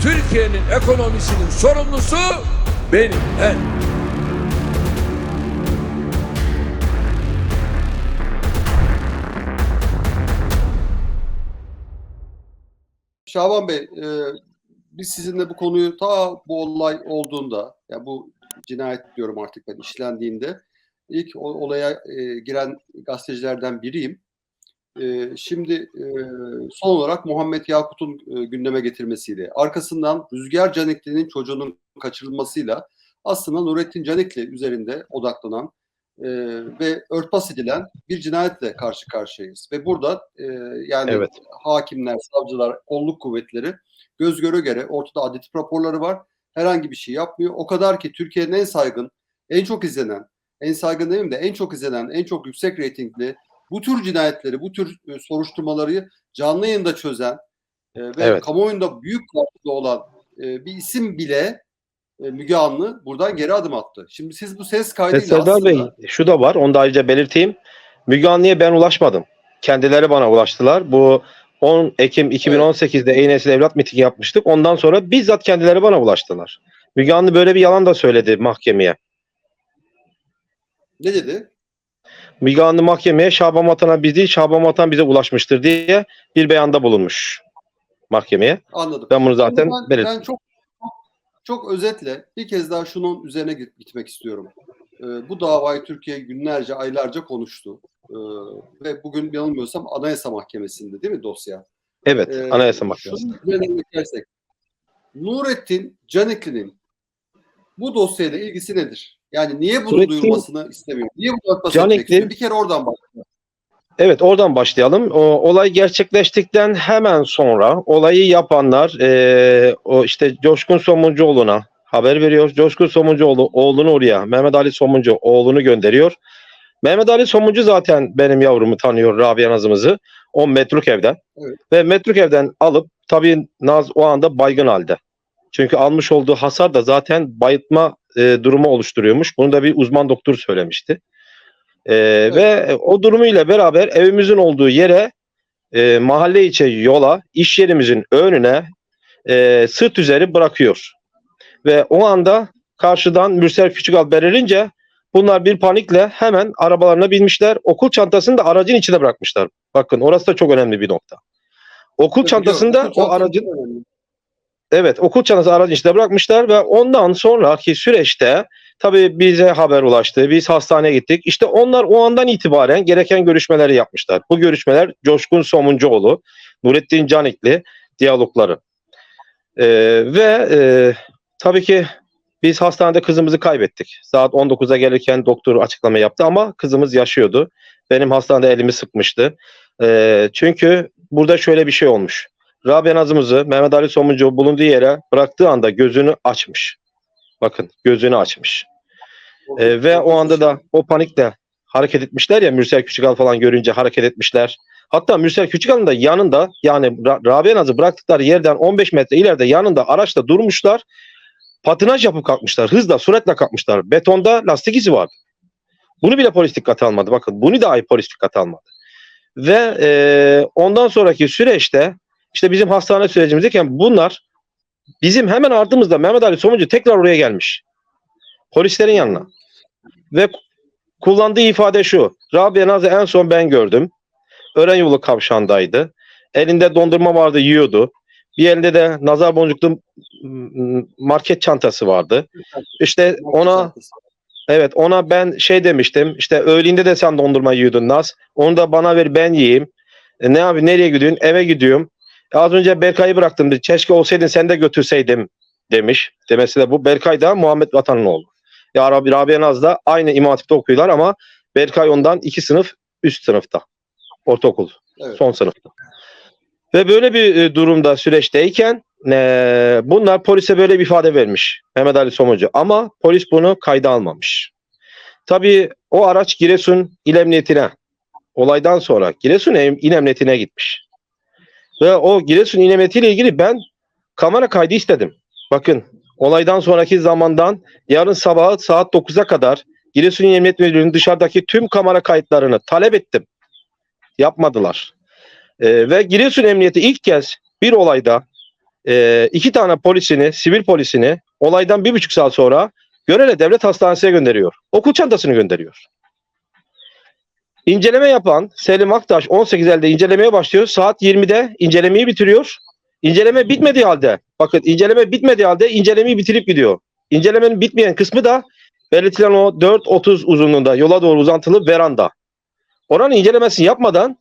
Türkiye'nin ekonomisinin sorumlusu benim ben. Şaban Bey, e, biz sizinle bu konuyu ta bu olay olduğunda, ya bu cinayet diyorum artık ben işlendiğinde ilk olaya e, giren gazetecilerden biriyim. E, şimdi e, son olarak Muhammed Yakut'un e, gündeme getirmesiyle, arkasından Rüzgar Canikli'nin çocuğunun kaçırılmasıyla aslında Nurettin Canikli üzerinde odaklanan e, ve örtbas edilen bir cinayetle karşı karşıyayız. Ve burada e, yani Evet. hakimler, savcılar, kolluk kuvvetleri göz göre göre ortada adli raporları var. Herhangi bir şey yapmıyor. O kadar ki Türkiye'nin en saygın, en çok izlenen, en saygın demeyeyim de en çok izlenen, en çok yüksek reytingli bu tür cinayetleri, bu tür e, soruşturmaları canlı yayında çözen e, ve Evet. kamuoyunda büyük karşılığı olan e, bir isim bile e, Müge Anlı buradan geri adım attı. Şimdi siz bu ses kaydıyla Serdar aslında Bey şu da var onu da ayrıca belirteyim. Müge Anlı'ya ben ulaşmadım. Kendileri bana ulaştılar. Bu 10 Ekim 2018'de evet. Eynesil Evlat mitingi yapmıştık. Ondan sonra bizzat kendileri bana ulaştılar. Müge Anlı böyle bir yalan da söyledi mahkemeye. ne dedi? Müge Anlı mahkemeye Şaban Vatan'a biz değil Şaban Vatan bize ulaşmıştır diye bir beyanda bulunmuş mahkemeye. Anladım. Ben bunu zaten ben, belirttim. ben çok, çok özetle bir kez daha şunun üzerine git- gitmek istiyorum. Ee, bu davayı Türkiye günlerce, aylarca konuştu. Ee, ve bugün yanılmıyorsam Anayasa Mahkemesi'nde değil mi dosya? Evet, Ee, Anayasa Mahkemesi. Nurettin Canikli'nin bu dosyayla ilgisi nedir? Yani niye bunun Nurettin duyulmasını istemiyor? Niye bunu örtbas istiyor? Bir kere oradan bak. Evet oradan başlayalım. O, olay gerçekleştikten hemen sonra olayı yapanlar eee, o işte Coşkun Somuncuoğlu'na haber veriyor. Coşkun Somuncuoğlu oğlunu oraya Mehmet Ali Somuncu oğlunu gönderiyor. Mehmet Ali Somuncu zaten benim yavrumu tanıyor Rabia Nazımızı. O metruk evden. Evet. Ve metruk evden alıp tabii Naz o anda baygın halde. Çünkü almış olduğu hasar da zaten bayıtma e, durumu oluşturuyormuş. Bunu da bir uzman doktor söylemişti. E, Ve o durumuyla beraber evimizin olduğu yere e, mahalle içi yola iş yerimizin önüne e, sırt üzeri bırakıyor. Ve o anda karşıdan Mürsel Küçükal belirince bunlar bir panikle hemen arabalarına binmişler. Okul çantasını da aracın içine bırakmışlar. Bakın orası da çok önemli bir nokta. Okul çantasında Okul o aracın önemli. Evet okul çantası aracın içinde bırakmışlar ve ondan sonraki süreçte tabii bize haber ulaştı. Biz hastaneye gittik. İşte onlar o andan itibaren gereken görüşmeleri yapmışlar. Bu görüşmeler Coşkun Somuncuoğlu, Nurettin Canikli diyalogları. Ee, ve e, tabii ki biz hastanede kızımızı kaybettik. Saat 19'a gelirken doktor açıklama yaptı ama kızımız yaşıyordu. Benim hastanede elimi sıkmıştı. Ee, çünkü burada şöyle bir şey olmuş. Rabia Nazımızı Mehmet Ali Somuncu bulunduğu yere bıraktığı anda gözünü açmış. Bakın gözünü açmış. Ee, ve o anda da o panikle hareket etmişler ya Mürsel Küçükal falan görünce hareket etmişler. Hatta Mürsel Küçükal'ın da yanında yani Ra- Rabia Naz'ı bıraktıkları yerden 15 metre ileride yanında araçla durmuşlar. Patinaj yapıp kalkmışlar. Hızla, süratle kalkmışlar. Betonda lastik izi vardı. Bunu bile polis dikkate almadı. Bakın bunu dahi polis dikkate almadı. Ve e, ondan sonraki süreçte işte bizim hastane sürecimizdeyken bunlar bizim hemen ardımızda Mehmet Ali Somuncu tekrar oraya gelmiş. Polislerin yanına. Ve kullandığı ifade şu. Rabia Naz'ı en son ben gördüm. Ören yolu kavşağındaydı. Elinde dondurma vardı yiyordu. Bir elinde de nazar boncuklu m, market çantası vardı. İşte ona Evet ona ben şey demiştim işte öğlinde de sen dondurma yiyordun Naz. Onu da bana ver ben yiyeyim. E, ne abi nereye gidiyorsun? Eve gidiyorum. Az önce Berkay'ı bıraktım. dedi. Keşke olsaydın sen de götürseydim demiş. Demesi de bu. Berkay da Muhammed Vatan'ın oğlu. Ya Rabbi Rabia Naz da aynı İmam Hatip'te okuyorlar ama Berkay ondan iki sınıf üst sınıfta. Ortaokul. Evet. Son sınıfta. Ve böyle bir e, durumda süreçteyken e, bunlar polise böyle bir ifade vermiş Mehmet Ali Somuncu ama polis bunu kayda almamış. Tabii o araç Giresun İl Emniyetine olaydan sonra Giresun İl Emniyetine gitmiş. Ve o Giresun ile ilgili ben kamera kaydı istedim. Bakın olaydan sonraki zamandan yarın sabah saat 9'a kadar Giresun İl Emniyet Müdürlüğü'nün dışarıdaki tüm kamera kayıtlarını talep ettim. Yapmadılar. E, ve Giresun Emniyeti ilk kez bir olayda e, iki tane polisini, sivil polisini olaydan bir buçuk saat sonra Görele Devlet Hastanesi'ne gönderiyor. Okul çantasını gönderiyor. İnceleme yapan Selim Aktaş 18.50'de incelemeye başlıyor. Saat 20'de incelemeyi bitiriyor. İnceleme bitmediği halde, bakın inceleme bitmediği halde incelemeyi bitirip gidiyor. İncelemenin bitmeyen kısmı da belirtilen o 4.30 uzunluğunda yola doğru uzantılı veranda. Oranın incelemesini yapmadan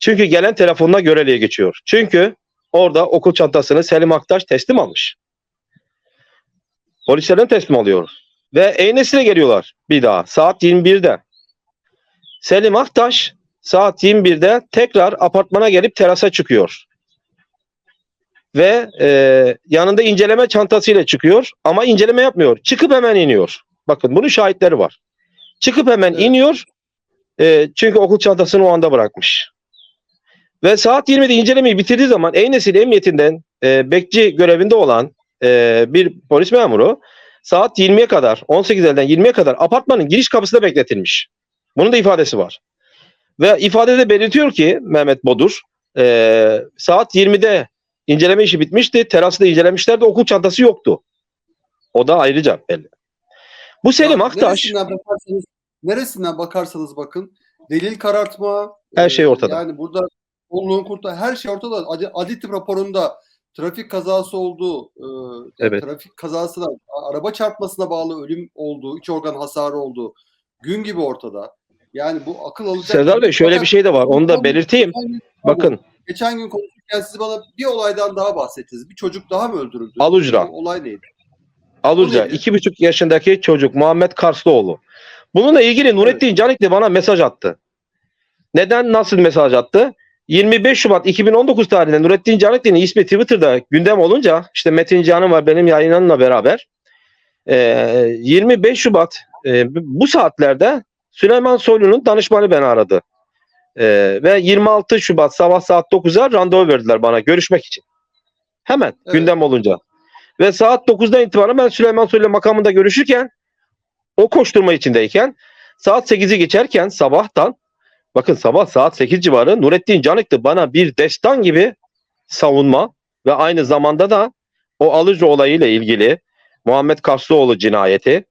çünkü gelen telefonuna göreliğe geçiyor. Çünkü orada okul çantasını Selim Aktaş teslim almış. Polislerden teslim alıyor. Ve Eynesi'ne geliyorlar bir daha saat 21'de. Selim Aktaş saat 21'de tekrar apartmana gelip terasa çıkıyor. Ve e, yanında inceleme çantasıyla çıkıyor ama inceleme yapmıyor. Çıkıp hemen iniyor. Bakın bunun şahitleri var. Çıkıp hemen Evet. iniyor. E, çünkü okul çantasını o anda bırakmış. Ve saat 20'de incelemeyi bitirdiği zaman Eynesil Emniyetinden e, bekçi görevinde olan e, bir polis memuru saat 20'ye kadar 18'den 20'ye kadar apartmanın giriş kapısında bekletilmiş. Bunun da ifadesi var. Ve ifadede belirtiyor ki Mehmet Bodur e, saat 20'de inceleme işi bitmişti. Terası da incelemişlerdi. Okul çantası yoktu. O da ayrıca belli. Bu Selim Ya Aktaş Neresinden bakarsanız, neresinden bakarsanız bakın delil karartma. Her e, şey ortada. Yani burada Bolluğun kurtu her şey ortada. Adi, adli tıp raporunda trafik kazası olduğu, e, Evet. trafik kazasına, araba çarpmasına bağlı ölüm olduğu, iç organ hasarı olduğu gün gibi ortada. Yani bu akıl alacak. Serdar Bey şöyle Fakat bir şey de var. Onu da belirteyim. Bakın Geçen gün konuşurken siz bana bir olaydan daha bahsettiniz. Bir çocuk daha mı öldürüldü? Alucra. O olay neydi? Neydi? iki buçuk yaşındaki çocuk Muhammed Karslıoğlu. Bununla ilgili Nurettin Canikli bana mesaj attı. Neden nasıl mesaj attı? 25 Şubat 2019 tarihinde Nurettin Canikli'nin ismi Twitter'da gündem olunca işte Metin Can'ın var benim yayınlanla beraber e, 25 Şubat e, bu saatlerde Süleyman Soylu'nun danışmanı beni aradı. E, ve 26 Şubat sabah saat 9'a randevu verdiler bana görüşmek için. Hemen Evet. gündem olunca. Ve saat 9'dan itibaren ben Süleyman Soylu makamında görüşürken o koşturma içindeyken saat 8'i geçerken sabahtan bakın sabah saat 8 civarı Nurettin Canikli bana bir destan gibi savunma ve aynı zamanda da o alıcı olayıyla ilgili Muhammed Kaslıoğlu cinayeti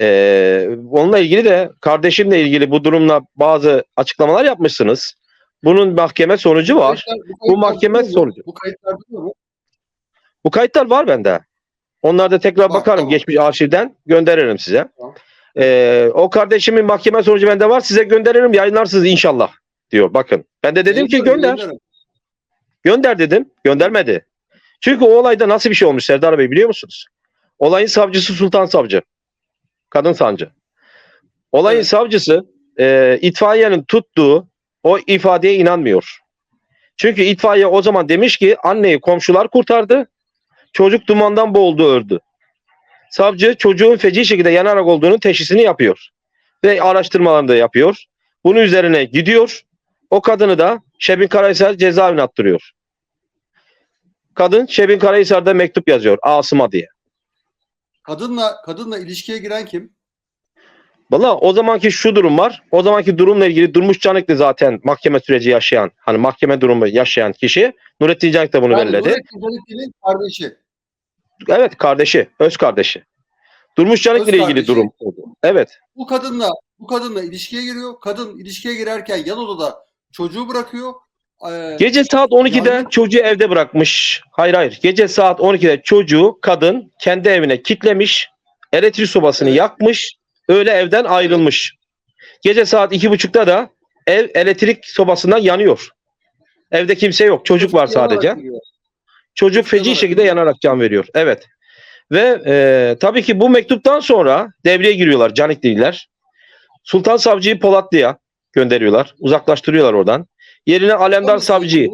eee, onunla ilgili de kardeşimle ilgili bu durumla bazı açıklamalar yapmışsınız. Bunun mahkeme sonucu var. kayıtlar- Bu kayıtlar mahkeme duruyor mu? sonucu. Bu kayıtlar mu? Bu kayıtlar var bende. Onlarda tekrar Var, bakarım tamam. geçmiş arşivden gönderirim size. Tamam. Ee, o kardeşimin mahkeme sonucu bende var size gönderirim yayınlarsınız inşallah diyor. Bakın ben de dedim ki gönder. Gönder dedim. Göndermedi. Çünkü o olayda nasıl bir şey olmuş Serdar Bey biliyor musunuz? Olayın savcısı Sultan Savcı. Kadın savcı. Olayın Evet. savcısı e, itfaiyenin tuttuğu o ifadeye inanmıyor. Çünkü itfaiye o zaman demiş ki anneyi komşular kurtardı. Çocuk dumandan boğuldu öldü. Savcı çocuğun feci şekilde yanarak olduğunu teşhisini yapıyor. Ve araştırmalarını da yapıyor. Bunun üzerine gidiyor. O kadını da Şebin Karahisar cezaevine attırıyor. Kadın Şebin Karahisar'da mektup yazıyor Asım'a diye. Kadınla kadınla ilişkiye giren kim? Valla o zamanki şu durum var. O zamanki durumla ilgili Durmuş Canikli zaten mahkeme süreci yaşayan, hani mahkeme durumu yaşayan kişi. Nurettin Canik de bunu Yani belirledi. Nurettin Canikli'nin kardeşi. Evet kardeşi, öz kardeşi. Durmuş Canikli ile ilgili kardeşi. durum. Evet. Bu kadınla bu kadınla ilişkiye giriyor. Kadın ilişkiye girerken yan odada çocuğu bırakıyor. Ee, Gece saat 12'de Yani- çocuğu evde bırakmış. Hayır hayır. Gece saat 12'de çocuğu kadın kendi evine kitlemiş. Elektrik sobasını Evet. yakmış. Öyle evden ayrılmış. Gece saat 2.30'da da ev elektrik sobasından yanıyor. Evde kimse yok. Çocuk var sadece. Çocuk feci şekilde yanarak can veriyor. Evet. Ve e, tabii ki bu mektuptan sonra devreye giriyorlar Canikliler. Sultan Savcı'yı Polatlı'ya gönderiyorlar. Uzaklaştırıyorlar oradan. Yerine Alemdar Savcı'yı?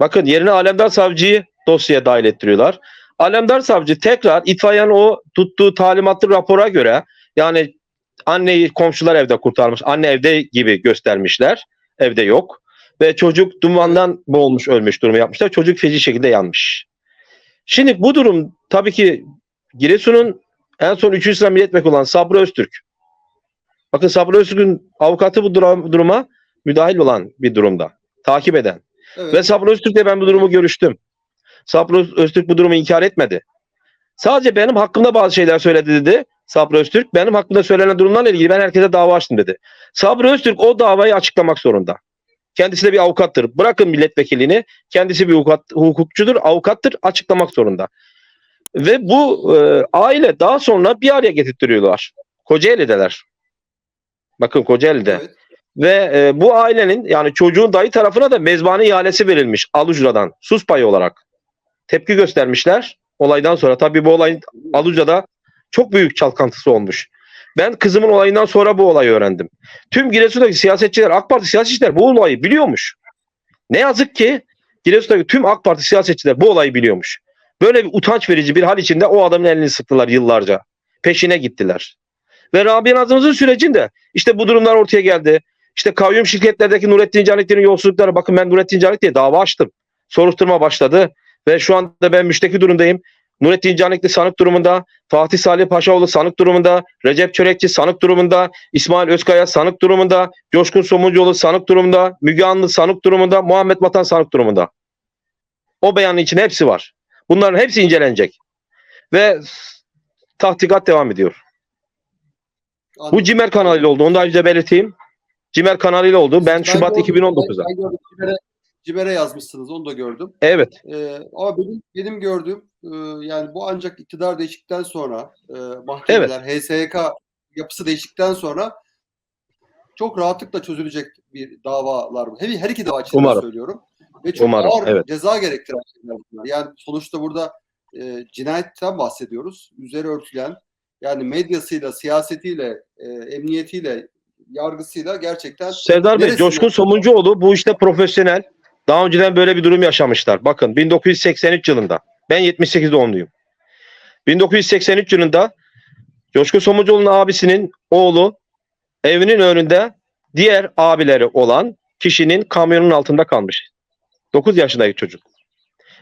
Bakın yerine Alemdar Savcı'yı dosyaya dahil ettiriyorlar. Alemdar Savcı tekrar itfaiyenin o tuttuğu talimatlı rapora göre yani anneyi komşular evde kurtarmış. Anne evde gibi göstermişler. Evde yok. Ve çocuk dumandan boğulmuş ölmüş durumu yapmışlar. Çocuk feci şekilde yanmış. Şimdi bu durum tabii ki Giresun'un en son 3. sıra milletvekili olan Sabri Öztürk. Bakın Sabri Öztürk'ün avukatı bu duruma müdahil olan bir durumda. takip eden. Evet. Ve Sabri Öztürk'le ben bu durumu görüştüm. Sabri Öztürk bu durumu inkar etmedi. Sadece benim hakkımda bazı şeyler söyledi dedi. Sabri Öztürk benim hakkımda söylenen durumlarla ilgili ben herkese dava açtım dedi. Sabri Öztürk o davayı açıklamak zorunda. Kendisi de bir avukattır. Bırakın milletvekilliğini. Kendisi bir hukukat, hukukçudur, avukattır. Açıklamak zorunda. Ve bu e, aile daha sonra bir araya getirtiyorlar. Kocaeli'deler. Bakın Kocaeli'de. Evet. Ve e, bu ailenin yani çocuğun dayı tarafına da mezbane ihalesi verilmiş Alucra'dan sus payı olarak. Tepki göstermişler olaydan sonra. Tabii bu olayın Alucra'da çok büyük çalkantısı olmuş. Ben kızımın olayından sonra bu olayı öğrendim. Tüm Giresun'daki siyasetçiler, AK Parti siyasetçiler bu olayı biliyormuş. Ne yazık ki Giresun'daki tüm AK Parti siyasetçiler bu olayı biliyormuş. Böyle bir utanç verici bir hal içinde o adamın elini sıktılar yıllarca. Peşine gittiler. Ve Rabia Nazım'ın sürecinde işte bu durumlar ortaya geldi. İşte kayyum şirketlerdeki Nurettin Canikli'nin yolsuzlukları bakın ben Nurettin Canik diye dava açtım. Soruşturma başladı ve şu anda ben müşteki durumdayım. Nurettin Canikli sanık durumunda, Fatih Salih Paşaoğlu sanık durumunda, Recep Çörekçi sanık durumunda, İsmail Özkaya sanık durumunda, Coşkun Somuncuoğlu sanık durumunda, Müge Anlı sanık durumunda, Muhammed Vatan sanık durumunda. O beyanın içinde hepsi var. Bunların hepsi incelenecek. Ve tahkikat devam ediyor. Bu Cimer kanalıyla oldu. Onu da ayrıca belirteyim. Cimer kanalıyla oldu. Ben Şubat gördüm, 2019'da. Cimer'e yazmışsınız. Onu da gördüm. Evet. Ee, ama benim benim gördüğüm e, yani bu ancak iktidar değiştikten sonra e, mahkemeler, HSYK yapısı değiştikten sonra çok rahatlıkla çözülecek bir davalar. Her, her iki dava için söylüyorum. Ve çok Umarım, ağır evet. ceza gerektiren şeyler bunlar. Yani sonuçta burada e, cinayetten bahsediyoruz. Üzeri örtülen yani medyasıyla, siyasetiyle, e, emniyetiyle, yargısıyla gerçekten Serdar Bey, Coşkun? Somuncuoğlu bu işte profesyonel. Daha önceden böyle bir durum yaşamışlar. Bakın 1983 yılında. Ben 78 doğumluyum. 1983 yılında Coşkun Somuncuoğlu'nun abisinin oğlu evinin önünde diğer abileri olan kişinin kamyonun altında kalmış. 9 yaşındaki çocuk.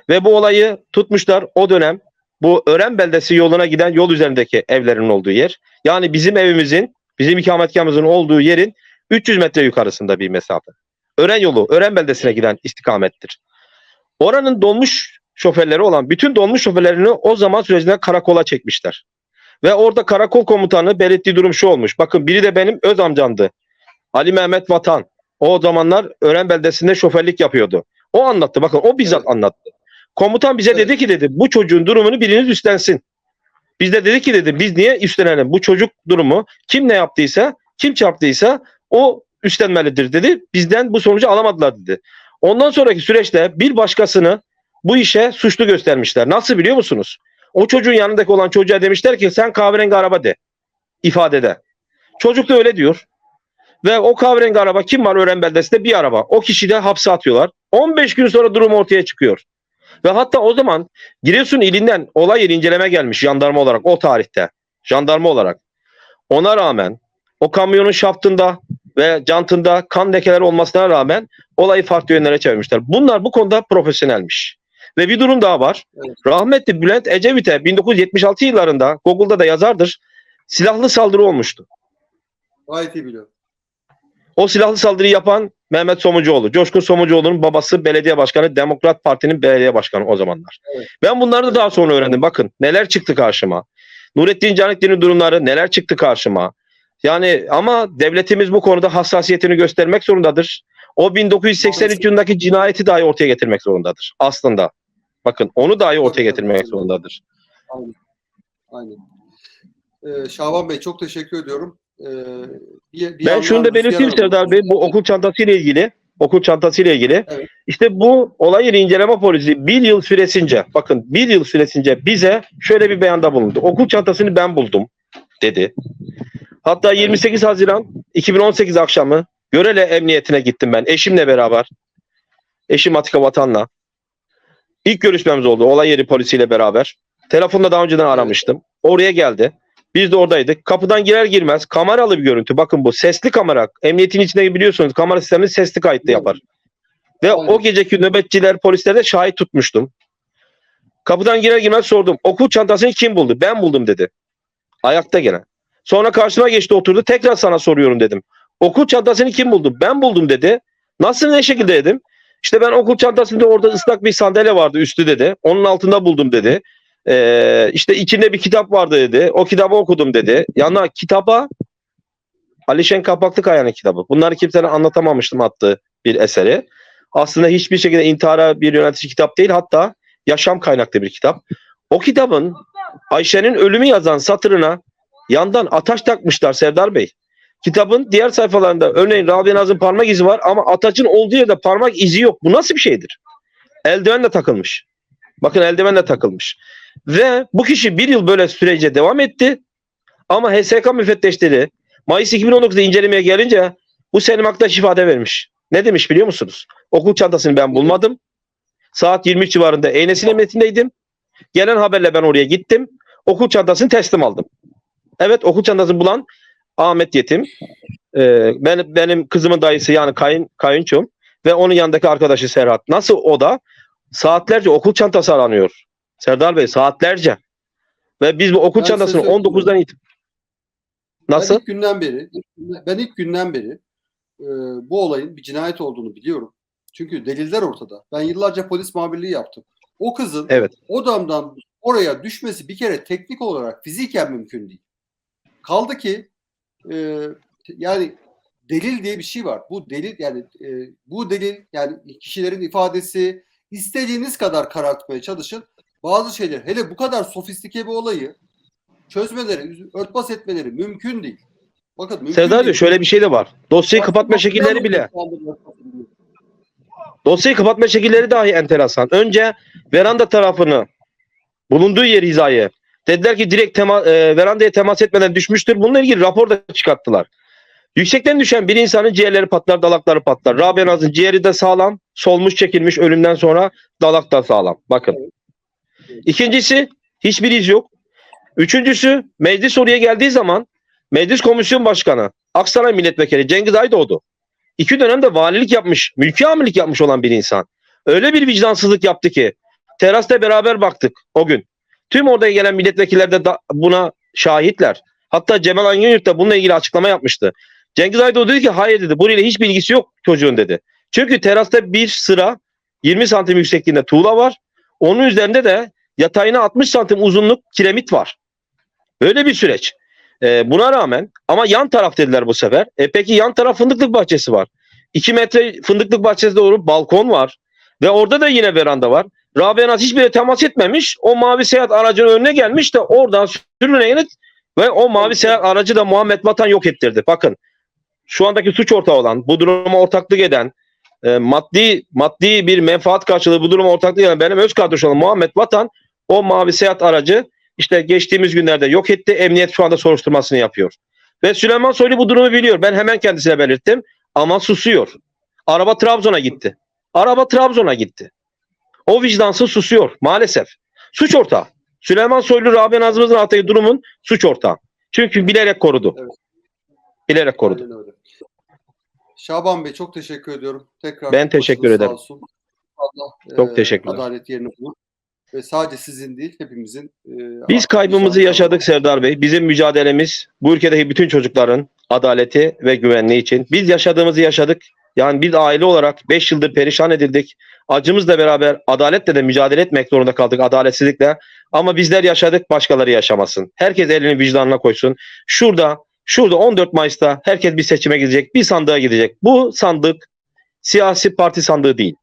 Ve bu olayı tutmuşlar o dönem bu Ören beldesi yoluna giden yol üzerindeki evlerin olduğu yer. Yani bizim evimizin, bizim ikametgahımızın olduğu yerin 300 metre yukarısında bir mesafe. Ören yolu, Ören beldesine giden istikamettir. Oranın dolmuş şoförleri olan bütün dolmuş şoförlerini o zaman sürecinde karakola çekmişler. Ve orada karakol komutanı belirttiği durum şu olmuş. Bakın biri de benim öz amcamdı. Ali Mehmet Vatan. O zamanlar Ören beldesinde şoförlük yapıyordu. O anlattı. Bakın o bizzat Evet. anlattı. Komutan bize Evet. dedi ki dedi bu çocuğun durumunu biriniz üstlensin. Biz de dedik ki dedi biz niye üstlenelim? Bu çocuk durumu kim ne yaptıysa, kim çarptıysa o üstlenmelidir dedi. Bizden bu sonucu alamadılar dedi. Ondan sonraki süreçte bir başkasını bu işe suçlu göstermişler. Nasıl biliyor musunuz? O çocuğun yanındaki olan çocuğa demişler ki sen kahverengi araba de ifadede. Çocuk da öyle diyor. Ve o kahverengi araba kim var öğren beldesinde? Bir araba. O kişi de hapse atıyorlar. 15 gün sonra durum ortaya çıkıyor. Ve hatta o zaman Giresun ilinden olay yeri inceleme gelmiş jandarma olarak o tarihte. Jandarma olarak. Ona rağmen o kamyonun şaftında ve jantında kan lekeleri olmasına rağmen olayı farklı yönlere çevirmişler. Bunlar bu konuda profesyonelmiş. Ve bir durum daha var. Evet. Rahmetli Bülent Ecevit'e 1976 yıllarında Google'da da yazardır. Silahlı saldırı olmuştu. gayet iyi biliyorum. O silahlı saldırıyı yapan Mehmet Somuncuoğlu. Coşkun Somuncuoğlu'nun babası belediye başkanı, Demokrat Parti'nin belediye başkanı o zamanlar. Evet. Ben bunları da daha sonra öğrendim. Bakın neler çıktı karşıma. Nurettin Canikli'nin durumları neler çıktı karşıma. Yani ama devletimiz bu konuda hassasiyetini göstermek zorundadır. O 1983 Maalesef. yılındaki cinayeti dahi ortaya getirmek zorundadır. Aslında. Bakın onu dahi ortaya getirmek zorundadır. Aynen. Ee, Şaban Bey çok teşekkür ediyorum. Ee, bir, bir Ben şunu da belirteyim Serdar Bey. Bu okul çantası ile ilgili okul çantası ile ilgili. Evet. İşte bu olay yeri inceleme polisi bir yıl süresince bakın bir yıl süresince bize şöyle bir beyanda bulundu. Okul çantasını ben buldum dedi. Hatta 28 Haziran 2018 akşamı Görele Emniyetine gittim ben eşimle beraber. Eşim Atika Vatan'la. İlk görüşmemiz oldu olay yeri polisiyle beraber. Telefonda daha önceden aramıştım. Oraya geldi. Biz de oradaydık. Kapıdan girer girmez kameralı bir görüntü. Bakın bu sesli kamera. Emniyetin içinde biliyorsunuz kamera sistemi sesli kayıtlı yapar. Ve Aynen. o geceki nöbetçiler, polisler de şahit tutmuştum. Kapıdan girer girmez sordum. Okul çantasını kim buldu? Ben buldum dedi. Ayakta gene. Sonra karşıma geçti oturdu. Tekrar sana soruyorum dedim. Okul çantasını kim buldu? Ben buldum dedi. Nasıl ne şekilde dedim. İşte ben okul çantasında orada ıslak bir sandalye vardı üstü dedi. Onun altında buldum dedi. Ee, işte içinde bir kitap vardı dedi. O kitabı okudum dedi. Yanına kitaba Alişen Kapaklıkaya'nın kitabı. Bunları kimsene anlatamamıştım attığı bir eseri. Aslında hiçbir şekilde intihara bir yönetici kitap değil. Hatta yaşam kaynaklı bir kitap. O kitabın Ayşe'nin ölümü yazan satırına yandan ataş takmışlar Serdar Bey. Kitabın diğer sayfalarında örneğin Rabia Naz'ın parmak izi var ama ataçın olduğu yerde parmak izi yok. Bu nasıl bir şeydir? Eldivenle takılmış. Bakın eldivenle takılmış. Ve bu kişi bir yıl böyle sürece devam etti. Ama HSK müfetteşleri Mayıs 2019'da incelemeye gelince bu Selim Aktaş ifade vermiş. Ne demiş biliyor musunuz? Okul çantasını ben bulmadım. Saat 23 civarında Eynesi'nin emniyetindeydim. Gelen haberle ben oraya gittim. Okul çantasını teslim aldım. Evet okul çantasını bulan Ahmet Yetim. Ee, ben, benim kızımın dayısı yani kayın, kayınçom ve onun yanındaki arkadaşı Serhat. Nasıl o da? Saatlerce okul çantası aranıyor. Serdar Bey saatlerce. Ve biz bu okul Ben çantasını size söyleyeyim. 19'dan itibaren Nasıl? Ben ilk günden beri, ben ilk günden beri e, bu olayın bir cinayet olduğunu biliyorum. Çünkü deliller ortada. Ben yıllarca polis muhabirliği yaptım. O kızın Evet. o damdan oraya düşmesi bir kere teknik olarak fiziken mümkün değil. Kaldı ki e, yani delil diye bir şey var. Bu delil yani e, bu delil yani kişilerin ifadesi istediğiniz kadar karartmaya çalışın. Bazı şeyler hele bu kadar sofistike bir olayı çözmeleri, örtbas etmeleri mümkün değil. Bakın mümkün Serdar değil. şöyle bir şey de var. Dosyayı Bak- kapatma şekilleri bile. Dosyayı kapatma şekilleri dahi enteresan. Önce veranda tarafını bulunduğu yer hizayı dediler ki direkt tema, e, verandaya temas etmeden düşmüştür. Bununla ilgili rapor da çıkarttılar. Yüksekten düşen bir insanın ciğerleri patlar, dalakları patlar. Rabia Naz'ın ciğeri de sağlam, solmuş çekilmiş ölümden sonra dalak da sağlam. Bakın. İkincisi hiçbir iz yok. Üçüncüsü meclis oraya geldiği zaman meclis komisyon başkanı Aksaray milletvekili Cengiz Aydoğdu iki dönemde valilik yapmış, mülki amirlik yapmış olan bir insan. Öyle bir vicdansızlık yaptı ki terasta beraber baktık o gün. Tüm oraya gelen milletvekiller de da- buna şahitler. Hatta Cemal Angönyurt da bununla ilgili açıklama yapmıştı. Cengiz Aydoğdu dedi ki hayır dedi burayla hiç bilgisi yok çocuğun dedi. Çünkü terasta bir sıra 20 santim yüksekliğinde tuğla var. Onun üzerinde de yatayına 60 santim uzunluk kiremit var. Böyle bir süreç. Ee, buna rağmen ama yan taraf dediler bu sefer. E peki yan taraf fındıklık bahçesi var. 2 metre fındıklık bahçesi doğru balkon var. Ve orada da yine veranda var. Rabia Naz hiçbir yere temas etmemiş. O mavi seyahat aracının önüne gelmiş de oradan sürünerek ve o mavi seyahat aracı da Muhammed Vatan yok ettirdi. Bakın şu andaki suç ortağı olan, bu duruma ortaklık eden, e, maddi maddi bir menfaat karşılığı bu duruma ortaklık eden benim öz kardeşim olan Muhammed Vatan o mavi seyahat aracı işte geçtiğimiz günlerde yok etti. Emniyet şu anda soruşturmasını yapıyor. Ve Süleyman Soylu bu durumu biliyor. Ben hemen kendisine belirttim. Ama susuyor. Araba Trabzon'a gitti. Araba Trabzon'a gitti. O vicdansız susuyor maalesef. Suç ortağı. Süleyman Soylu Rabia Nazımızın attığı durumun suç ortağı. Çünkü bilerek korudu. Evet. Bilerek korudu. Şaban Bey çok teşekkür ediyorum. Tekrar Ben teşekkür ederim. Olsun. Allah Çok e, teşekkürler. adalet yerini bulur. Ve sadece sizin değil hepimizin e, Biz kaybımızı yaşadık Serdar Bey. Bizim mücadelemiz bu ülkedeki bütün çocukların adaleti ve güvenliği için. Biz yaşadığımızı yaşadık. Yani bir aile olarak 5 yıldır perişan edildik. Acımızla beraber adaletle de mücadele etmek zorunda kaldık adaletsizlikle. Ama bizler yaşadık başkaları yaşamasın. Herkes elini vicdanına koysun. Şurada şurada 14 Mayıs'ta herkes bir seçime gidecek. Bir sandığa gidecek. Bu sandık siyasi parti sandığı değil.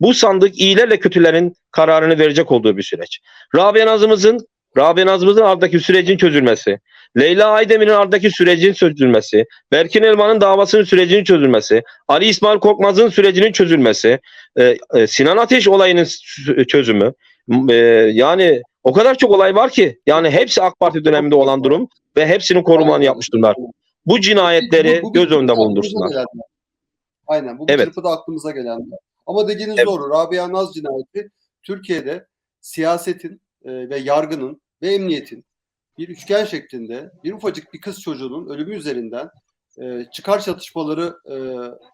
Bu sandık iyilerle kötülerin kararını verecek olduğu bir süreç. Rabia Nazımızın Rabia Nazımızın ardaki sürecin çözülmesi, Leyla Aydemir'in ardaki sürecin çözülmesi, Berkin Elman'ın davasının sürecinin çözülmesi, Ali İsmail Korkmaz'ın sürecinin çözülmesi, e, e, Sinan Ateş olayının s- çözümü, e, yani o kadar çok olay var ki yani hepsi AK Parti döneminde olan durum ve hepsinin korumanı yapmış durumlar. Bu cinayetleri Bu- bu göz önünde bulundursunlar. Aynen bu Evet. çırpıda aklımıza gelenler. Ama dediğiniz Evet. doğru. Rabia Naz cinayeti Türkiye'de siyasetin e, ve yargının ve emniyetin bir üçgen şeklinde bir ufacık bir kız çocuğunun ölümü üzerinden e, çıkar çatışmaları e,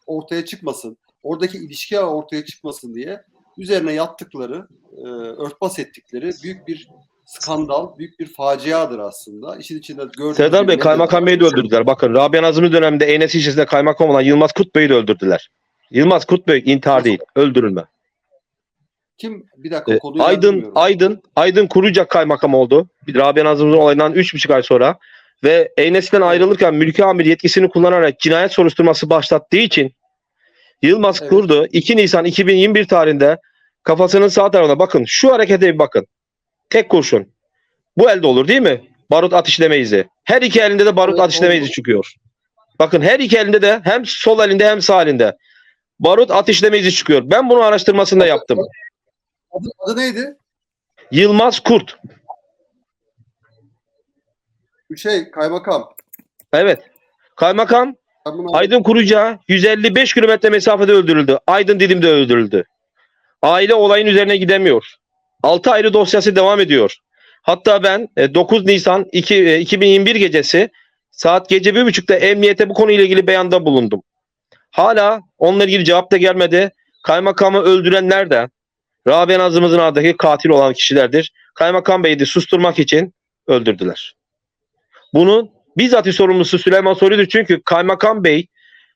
ortaya çıkmasın, oradaki ilişki ortaya çıkmasın diye üzerine yattıkları, e, örtbas ettikleri büyük bir skandal, büyük bir faciadır aslında. İşin içinde gördüğünüz Serdar Bey Kaymakam Bey'i de öldürdüler. Bakın Rabia Nazım'ın döneminde Eynesi ilçesinde kaymakam olan Yılmaz Kut Bey'i de öldürdüler. Yılmaz Kurtbey intihar değil, öldürülme. Kim bir dakika Ee, konuyu ben Aydın. Aydın Aydın Kurucak kaymakam oldu. Rabia Nazım'ın olayından 3,5 ay sonra ve Eynesi'den ayrılırken mülki amir yetkisini kullanarak cinayet soruşturması başlattığı için Yılmaz Evet. Kurdu 2 Nisan 2021 tarihinde kafasının sağ tarafına bakın şu harekete bir bakın. Tek kurşun. Bu elde olur değil mi? Barut ateşleme izi. Her iki elinde de barut Evet, ateşleme izi çıkıyor. Bakın her iki elinde de hem sol elinde hem sağ elinde barut ateşleme izi çıkıyor. Ben bunu araştırmasını da yaptım. Adı, adı neydi? Yılmaz Kurt. Şey kaymakam. Evet. Kaymakam Aydın Kuruca 155 kilometre mesafede öldürüldü. Aydın Didim'de öldürüldü. Aile olayın üzerine gidemiyor. 6 ayrı dosyası devam ediyor. Hatta ben e, 9 Nisan 2, e, 2021 gecesi saat gece 1.30'da emniyete bu konuyla ilgili beyanda bulundum. Hala onunla ilgili cevap da gelmedi. Kaymakamı öldürenler de Rabia Nazımızın adındaki katil olan kişilerdir. Kaymakam Bey'i de susturmak için öldürdüler. Bunun bizzat sorumlusu Süleyman Soylu'dur. Çünkü Kaymakam Bey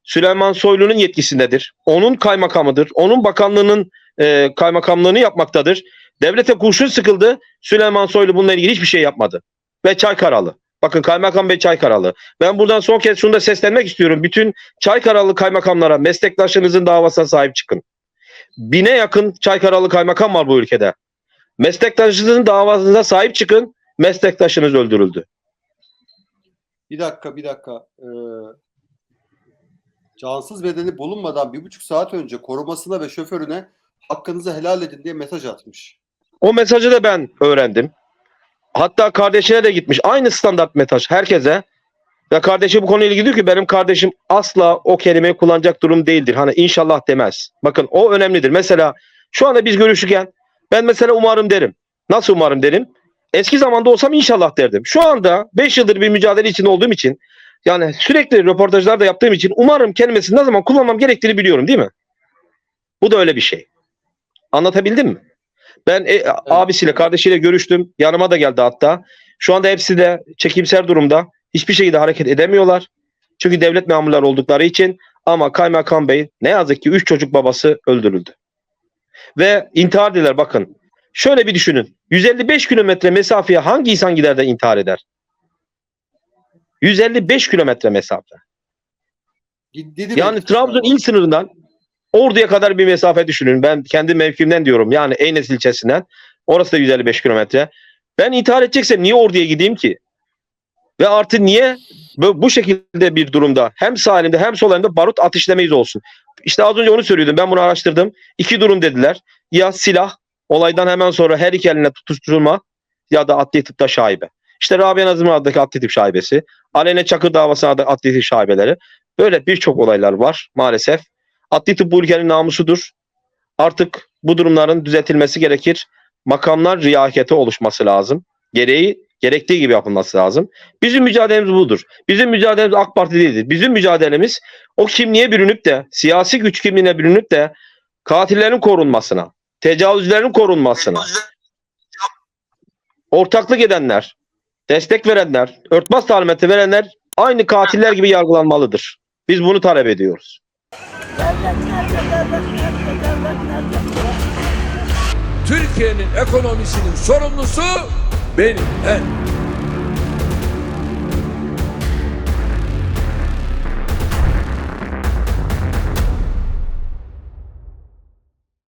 Süleyman Soylu'nun yetkisindedir. Onun kaymakamıdır. Onun bakanlığının e, kaymakamlığını yapmaktadır. Devlete kurşun sıkıldı. Süleyman Soylu bununla ilgili hiçbir şey yapmadı. Ve Çaykaralı. Bakın Kaymakam Bey Çaykaralı. Ben buradan son kez şunu da seslenmek istiyorum. Bütün Çaykaralı kaymakamlara meslektaşınızın davasına sahip çıkın. Bine yakın Çaykaralı kaymakam var bu ülkede. Meslektaşınızın davasına sahip çıkın. Meslektaşınız öldürüldü. Bir dakika bir dakika. Ee, cansız bedeni bulunmadan bir buçuk saat önce korumasına ve şoförüne hakkınızı helal edin diye mesaj atmış. O mesajı da ben öğrendim. Hatta kardeşine de gitmiş. Aynı standart mesaj herkese. Ve kardeşi bu konuyla ilgili diyor ki benim kardeşim asla o kelimeyi kullanacak durum değildir. Hani inşallah demez. Bakın o önemlidir. Mesela şu anda biz görüşürken ben mesela umarım derim. Nasıl umarım derim? Eski zamanda olsam inşallah derdim. Şu anda 5 yıldır bir mücadele içinde olduğum için yani sürekli röportajlar da yaptığım için umarım kelimesini ne zaman kullanmam gerektiğini biliyorum değil mi? Bu da öyle bir şey. Anlatabildim mi? Ben e, abisiyle, kardeşiyle görüştüm. Yanıma da geldi hatta. Şu anda hepsi de çekimser durumda. Hiçbir şekilde hareket edemiyorlar. Çünkü devlet memurları oldukları için. Ama Kaymakam Bey ne yazık ki 3 çocuk babası öldürüldü. Ve intihar diler bakın. Şöyle bir düşünün. 155 kilometre mesafeye hangi insan gider de intihar eder? 155 kilometre mesafe. Dedi Yani Trabzon il sınırından Ordu'ya kadar bir mesafe düşünün. Ben kendi mevkimden diyorum. Yani Eynes ilçesinden. Orası da 155 kilometre. Ben intihar edeceksem niye Ordu'ya gideyim ki? Ve artı niye bu, şekilde bir durumda hem sağ hem sol barut ateşlemeyiz olsun. İşte az önce onu söylüyordum. Ben bunu araştırdım. İki durum dediler. Ya silah olaydan hemen sonra her iki eline tutuşturma ya da adli tıpta şaibe. İşte Rabia Nazım'ın adındaki adli tıp şaibesi. Aleyna Çakır davasına da adli tıp şaibeleri. Böyle birçok olaylar var maalesef. Adli tıp bu ülkenin namusudur. Artık bu durumların düzeltilmesi gerekir. Makamlar riyakete oluşması lazım. Gereği gerektiği gibi yapılması lazım. Bizim mücadelemiz budur. Bizim mücadelemiz AK Parti değildir. Bizim mücadelemiz o kimliğe bürünüp de siyasi güç kimliğine bürünüp de katillerin korunmasına, tecavüzlerin korunmasına, ortaklık edenler, destek verenler, örtbas talimatı verenler aynı katiller gibi yargılanmalıdır. Biz bunu talep ediyoruz. Türkiye'nin ekonomisinin sorumlusu ben, ben,